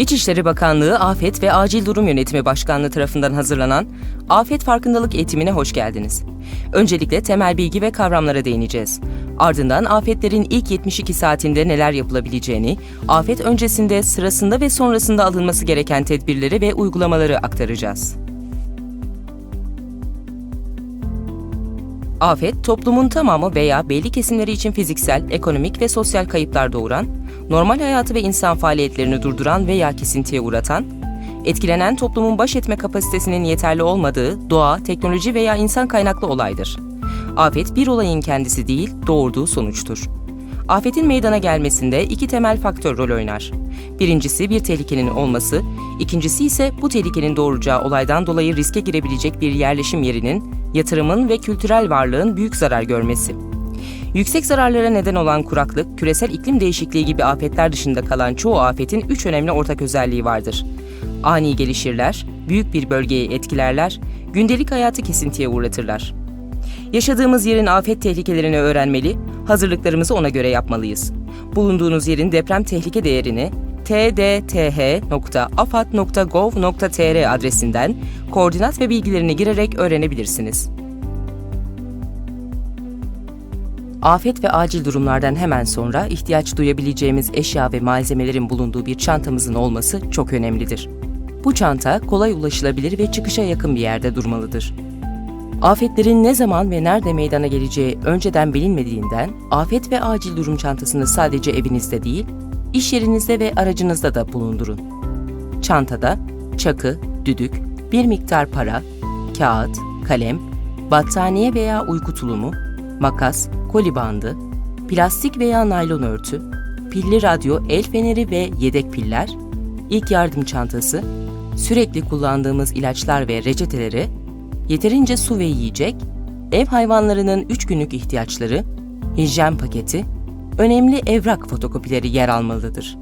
İçişleri Bakanlığı Afet ve Acil Durum Yönetimi Başkanlığı tarafından hazırlanan Afet Farkındalık Eğitimine hoş geldiniz. Öncelikle temel bilgi ve kavramlara değineceğiz. Ardından afetlerin ilk 72 saatinde neler yapılabileceğini, afet öncesinde, sırasında ve sonrasında alınması gereken tedbirleri ve uygulamaları aktaracağız. Afet, toplumun tamamı veya belli kesimleri için fiziksel, ekonomik ve sosyal kayıplar doğuran, normal hayatı ve insan faaliyetlerini durduran veya kesintiye uğratan, etkilenen toplumun baş etme kapasitesinin yeterli olmadığı doğa, teknoloji veya insan kaynaklı olaydır. Afet bir olayın kendisi değil, doğurduğu sonuçtur. Afetin meydana gelmesinde iki temel faktör rol oynar. Birincisi bir tehlikenin olması, ikincisi ise bu tehlikenin doğuracağı olaydan dolayı riske girebilecek bir yerleşim yerinin, yatırımın ve kültürel varlığın büyük zarar görmesi. Yüksek zararlara neden olan kuraklık, küresel iklim değişikliği gibi afetler dışında kalan çoğu afetin üç önemli ortak özelliği vardır. Ani gelişirler, büyük bir bölgeyi etkilerler, gündelik hayatı kesintiye uğratırlar. Yaşadığımız yerin afet tehlikelerini öğrenmeli, hazırlıklarımızı ona göre yapmalıyız. Bulunduğunuz yerin deprem tehlike değerini tdth.afat.gov.tr adresinden koordinat ve bilgilerini girerek öğrenebilirsiniz. Afet ve acil durumlardan hemen sonra ihtiyaç duyabileceğimiz eşya ve malzemelerin bulunduğu bir çantamızın olması çok önemlidir. Bu çanta kolay ulaşılabilir ve çıkışa yakın bir yerde durmalıdır. Afetlerin ne zaman ve nerede meydana geleceği önceden bilinmediğinden, afet ve acil durum çantasını sadece evinizde değil, iş yerinizde ve aracınızda da bulundurun. Çantada çakı, düdük, bir miktar para, kağıt, kalem, battaniye veya uyku tulumu, makas, koli bandı, plastik veya naylon örtü, pilli radyo, el feneri ve yedek piller, ilk yardım çantası, sürekli kullandığımız ilaçlar ve reçeteleri, yeterince su ve yiyecek, ev hayvanlarının 3 günlük ihtiyaçları, hijyen paketi, önemli evrak fotokopileri yer almalıdır.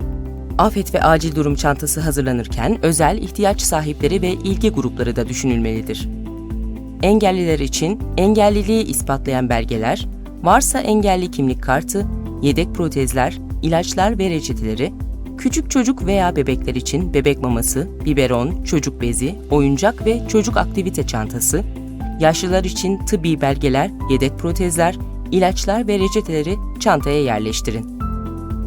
Afet ve acil durum çantası hazırlanırken özel ihtiyaç sahipleri ve ilgi grupları da düşünülmelidir. Engelliler için engelliliği ispatlayan belgeler, varsa engelli kimlik kartı, yedek protezler, ilaçlar ve reçeteleri, küçük çocuk veya bebekler için bebek maması, biberon, çocuk bezi, oyuncak ve çocuk aktivite çantası, yaşlılar için tıbbi belgeler, yedek protezler, ilaçlar ve reçeteleri çantaya yerleştirin.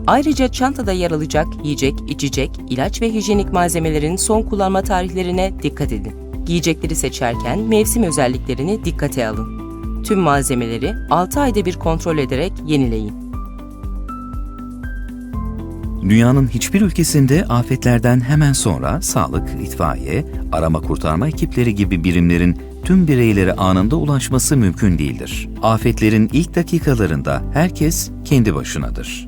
Ayrıca çantada yer alacak yiyecek, içecek, ilaç ve hijyenik malzemelerin son kullanma tarihlerine dikkat edin. Giyecekleri seçerken mevsim özelliklerini dikkate alın. Tüm malzemeleri 6 ayda bir kontrol ederek yenileyin. Dünyanın hiçbir ülkesinde afetlerden hemen sonra sağlık, itfaiye, arama kurtarma ekipleri gibi birimlerin tüm bireylere anında ulaşması mümkün değildir. Afetlerin ilk dakikalarında herkes kendi başınadır.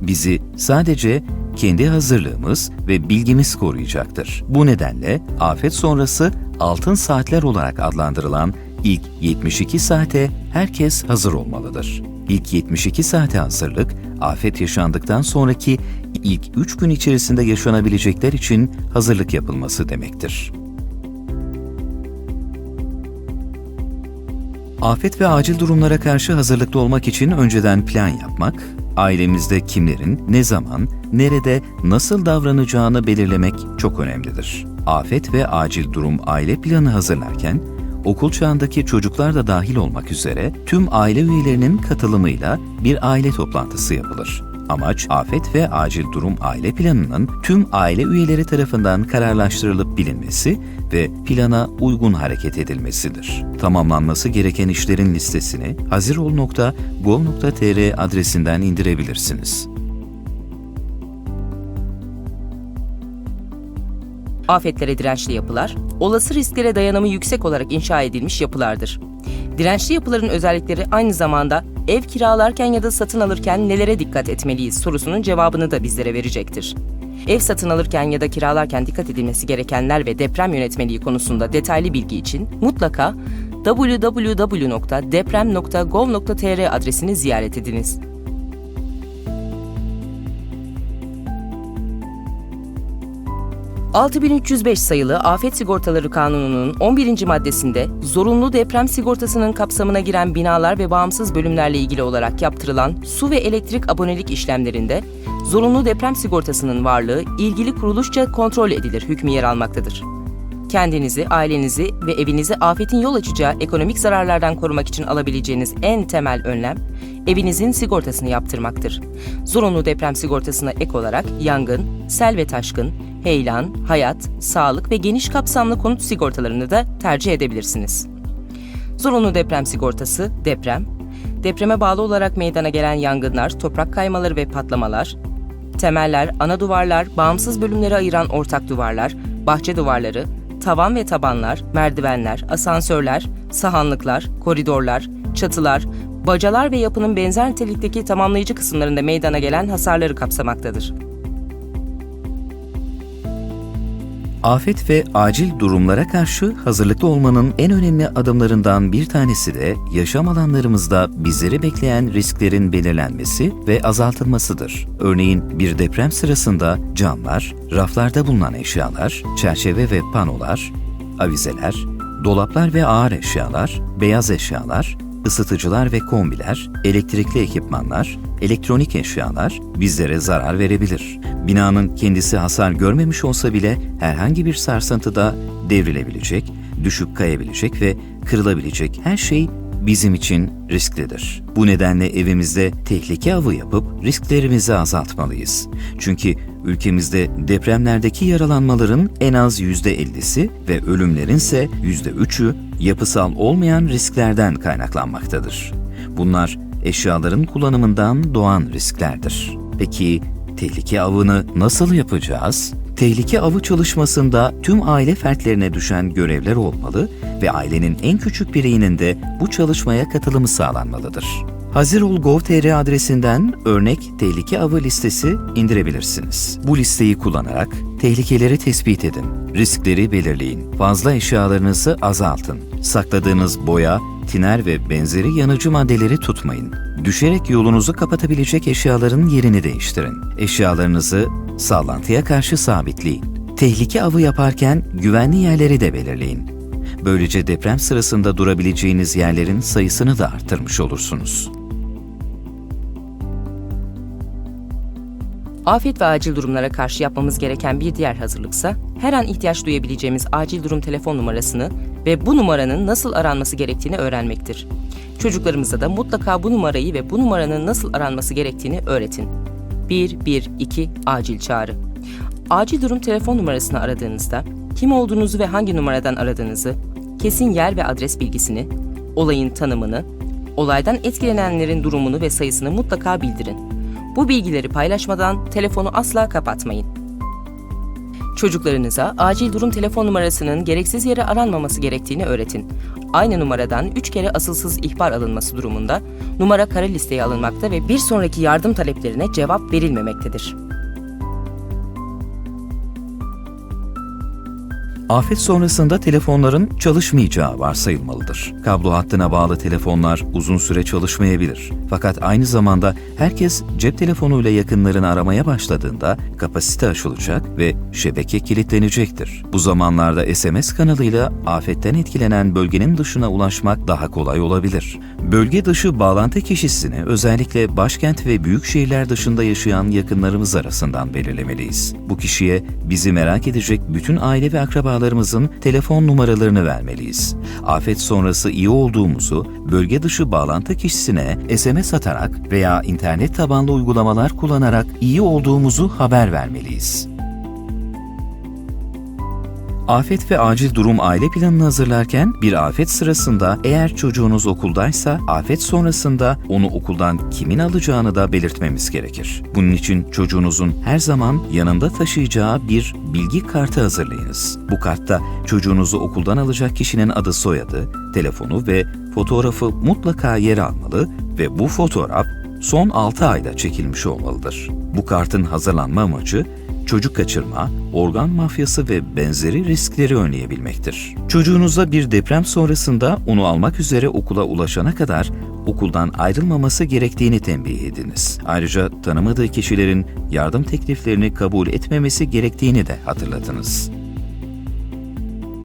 Bizi sadece kendi hazırlığımız ve bilgimiz koruyacaktır. Bu nedenle afet sonrası altın saatler olarak adlandırılan ilk 72 saate herkes hazır olmalıdır. İlk 72 saate hazırlık, afet yaşandıktan sonraki ilk 3 gün içerisinde yaşanabilecekler için hazırlık yapılması demektir. Afet ve acil durumlara karşı hazırlıklı olmak için önceden plan yapmak, ailemizde kimlerin, ne zaman, nerede, nasıl davranacağını belirlemek çok önemlidir. Afet ve acil durum aile planı hazırlarken, okul çağındaki çocuklar da dahil olmak üzere tüm aile üyelerinin katılımıyla bir aile toplantısı yapılır. Amaç afet ve acil durum aile planının tüm aile üyeleri tarafından kararlaştırılıp bilinmesi ve plana uygun hareket edilmesidir. Tamamlanması gereken işlerin listesini hazirol.gov.tr adresinden indirebilirsiniz. Afetlere dirençli yapılar, olası risklere dayanımı yüksek olarak inşa edilmiş yapılardır. Dirençli yapıların özellikleri aynı zamanda ev kiralarken ya da satın alırken nelere dikkat etmeliyiz sorusunun cevabını da bizlere verecektir. Ev satın alırken ya da kiralarken dikkat edilmesi gerekenler ve deprem yönetmeliği konusunda detaylı bilgi için mutlaka www.deprem.gov.tr adresini ziyaret ediniz. 6305 sayılı Afet Sigortaları Kanunu'nun 11. maddesinde zorunlu deprem sigortasının kapsamına giren binalar ve bağımsız bölümlerle ilgili olarak yaptırılan su ve elektrik abonelik işlemlerinde zorunlu deprem sigortasının varlığı ilgili kuruluşça kontrol edilir hükmü yer almaktadır. Kendinizi, ailenizi ve evinizi afetin yol açacağı ekonomik zararlardan korumak için alabileceğiniz en temel önlem, evinizin sigortasını yaptırmaktır. Zorunlu deprem sigortasına ek olarak yangın, sel ve taşkın, heyelan, hayat, sağlık ve geniş kapsamlı konut sigortalarını da tercih edebilirsiniz. Zorunlu deprem sigortası, deprem, depreme bağlı olarak meydana gelen yangınlar, toprak kaymaları ve patlamalar, temeller, ana duvarlar, bağımsız bölümleri ayıran ortak duvarlar, bahçe duvarları, tavan ve tabanlar, merdivenler, asansörler, sahanlıklar, koridorlar, çatılar, bacalar ve yapının benzer nitelikteki tamamlayıcı kısımlarında meydana gelen hasarları kapsamaktadır. Afet ve acil durumlara karşı hazırlıklı olmanın en önemli adımlarından bir tanesi de yaşam alanlarımızda bizleri bekleyen risklerin belirlenmesi ve azaltılmasıdır. Örneğin bir deprem sırasında camlar, raflarda bulunan eşyalar, çerçeve ve panolar, avizeler, dolaplar ve ağır eşyalar, beyaz eşyalar, ısıtıcılar ve kombiler, elektrikli ekipmanlar, elektronik eşyalar bizlere zarar verebilir. Binanın kendisi hasar görmemiş olsa bile herhangi bir sarsıntıda devrilebilecek, düşüp kayabilecek ve kırılabilecek her şey bizim için risklidir. Bu nedenle evimizde tehlike avı yapıp risklerimizi azaltmalıyız. Çünkü ülkemizde depremlerdeki yaralanmaların en az %50'si ve ölümlerin ise %3'ü yapısal olmayan risklerden kaynaklanmaktadır. Bunlar eşyaların kullanımından doğan risklerdir. Peki tehlike avını nasıl yapacağız? Tehlike avı çalışmasında tüm aile fertlerine düşen görevler olmalı ve ailenin en küçük bireyinin de bu çalışmaya katılımı sağlanmalıdır. Hazirol.gov.tr adresinden örnek tehlike avı listesi indirebilirsiniz. Bu listeyi kullanarak tehlikeleri tespit edin, riskleri belirleyin, fazla eşyalarınızı azaltın, sakladığınız boya, tiner ve benzeri yanıcı maddeleri tutmayın. Düşerek yolunuzu kapatabilecek eşyaların yerini değiştirin. Eşyalarınızı sallantıya karşı sabitleyin. Tehlike avı yaparken güvenli yerleri de belirleyin. Böylece deprem sırasında durabileceğiniz yerlerin sayısını da artırmış olursunuz. Afet ve acil durumlara karşı yapmamız gereken bir diğer hazırlıksa, her an ihtiyaç duyabileceğimiz acil durum telefon numarasını ve bu numaranın nasıl aranması gerektiğini öğrenmektir. Çocuklarımıza da mutlaka bu numarayı ve bu numaranın nasıl aranması gerektiğini öğretin. 112 acil çağrı. Acil durum telefon numarasını aradığınızda kim olduğunuzu ve hangi numaradan aradığınızı, kesin yer ve adres bilgisini, olayın tanımını, olaydan etkilenenlerin durumunu ve sayısını mutlaka bildirin. Bu bilgileri paylaşmadan telefonu asla kapatmayın. Çocuklarınıza acil durum telefon numarasının gereksiz yere aranmaması gerektiğini öğretin. Aynı numaradan 3 kere asılsız ihbar alınması durumunda numara kara listeye alınmakta ve bir sonraki yardım taleplerine cevap verilmemektedir. Afet sonrasında telefonların çalışmayacağı varsayılmalıdır. Kablo hattına bağlı telefonlar uzun süre çalışmayabilir. Fakat aynı zamanda herkes cep telefonuyla yakınlarını aramaya başladığında kapasite aşılacak ve şebeke kilitlenecektir. Bu zamanlarda SMS kanalıyla afetten etkilenen bölgenin dışına ulaşmak daha kolay olabilir. Bölge dışı bağlantı kişisini özellikle başkent ve büyük şehirler dışında yaşayan yakınlarımız arasından belirlemeliyiz. Bu kişiye bizi merak edecek bütün aile ve akrabalarımızın telefon numaralarını vermeliyiz. Afet sonrası iyi olduğumuzu bölge dışı bağlantı kişisine SMS atarak veya internet tabanlı uygulamalar kullanarak iyi olduğumuzu haber vermeliyiz. Afet ve acil durum aile planını hazırlarken bir afet sırasında eğer çocuğunuz okuldaysa afet sonrasında onu okuldan kimin alacağını da belirtmemiz gerekir. Bunun için çocuğunuzun her zaman yanında taşıyacağı bir bilgi kartı hazırlayınız. Bu kartta çocuğunuzu okuldan alacak kişinin adı soyadı, telefonu ve fotoğrafı mutlaka yer almalı ve bu fotoğraf son 6 ayda çekilmiş olmalıdır. Bu kartın hazırlanma amacı çocuk kaçırma, organ mafyası ve benzeri riskleri önleyebilmektir. Çocuğunuza bir deprem sonrasında onu almak üzere okula ulaşana kadar okuldan ayrılmaması gerektiğini tembih ediniz. Ayrıca tanımadığı kişilerin yardım tekliflerini kabul etmemesi gerektiğini de hatırlatınız.